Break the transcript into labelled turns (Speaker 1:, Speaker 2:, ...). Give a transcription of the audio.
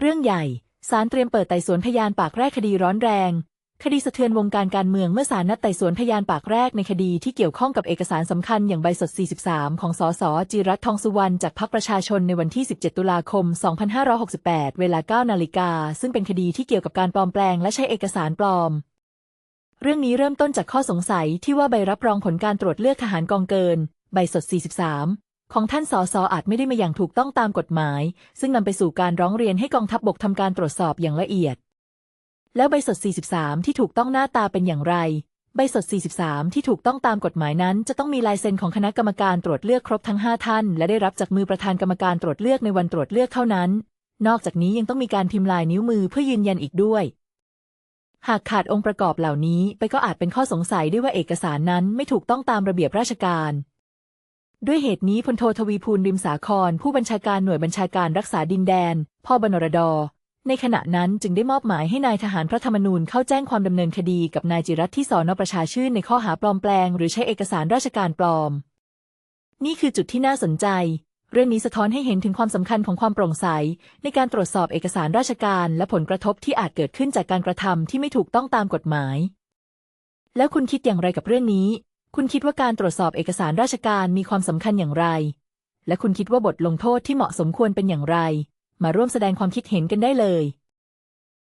Speaker 1: เรื่องใหญ่ ศาลเตรียมเปิดไต่สวนพยานปากแรกคดีร้อนแรง คดีสะเทือนวงการการเมืองเมื่อศาลนัดไต่สวนพยานปากแรกในคดีที่เกี่ยวข้องกับเอกสารสำคัญอย่างใบสด 43 ของสสจิรัตทองสุวรรณจากพรรคประชาชนในวันที่ 17 ตุลาคม 2568 เวลา 9 นาฬิกา ซึ่งเป็นคดีที่เกี่ยวกับการปลอมแปลงและใช้เอกสารปลอมเรื่องนี้เริ่มต้นจากข้อสงสัยที่ว่าใบรับรองผลการตรวจเลือกทหารกองเกิน ใบสด 43 ของท่านสสอาจไม่ได้มาอย่างถูกต้องตามกฎหมาย ซึ่งนำไปสู่การร้องเรียนให้กองทัพบบกทำการตรวจสอบอย่างละเอียด แล้วใบสด 43 ที่ถูกต้องหน้าตาเป็นอย่างไร ใบสด 43 ที่ถูกต้องตามกฎหมายนั้น จะต้องมีลายเซ็นของคณะกรรมการตรวจเลือกครบทั้ง 5 ท่าน และได้รับจากมือประธานกรรมการตรวจเลือกในวันตรวจเลือกเท่านั้น นอกจากนี้ยังต้องมีการพิมพ์ลายนิ้วมือเพื่อยืนยันอีกด้วยหากขาดองค์ประกอบเหล่านี้ไปก็อาจเป็นข้อสงสัยได้ว่าเอกสารนั้นไม่ถูกต้องตามระเบียบราชการ ด้วยเหตุนี้พลโททวีภูลริมสาคร ผู้บัญชาการหน่วยบัญชาการรักษาดินแดน พ่อบนรดอในขณะนั้นจึงได้มอบหมายให้นายทหารพระธรรมนูญเข้าแจ้งความดำเนินคดีกับนายจิรัตที่สอนประชาชื่นในข้อหาปลอมแปลง หรือใช้เอกสารราชการปลอม นี่คือจุดที่น่าสนใจ เรื่องนี้สะท้อนให้เห็นถึงความสำคัญของความโปร่งใส ในการตรวจสอบเอกสารราชการ และผลกระทบที่อาจเกิดขึ้นจากการกระทำที่ไม่ถูกต้องตามกฎหมาย แล้วคุณคิดอย่างไรกับเรื่องนี้ คุณคิดว่าการตรวจสอบเอกสารราชการมีความสำคัญอย่างไร และคุณคิดว่าบทลงโทษที่เหมาะสมควรเป็นอย่างไร มาร่วมแสดงความคิดเห็นกันได้เลย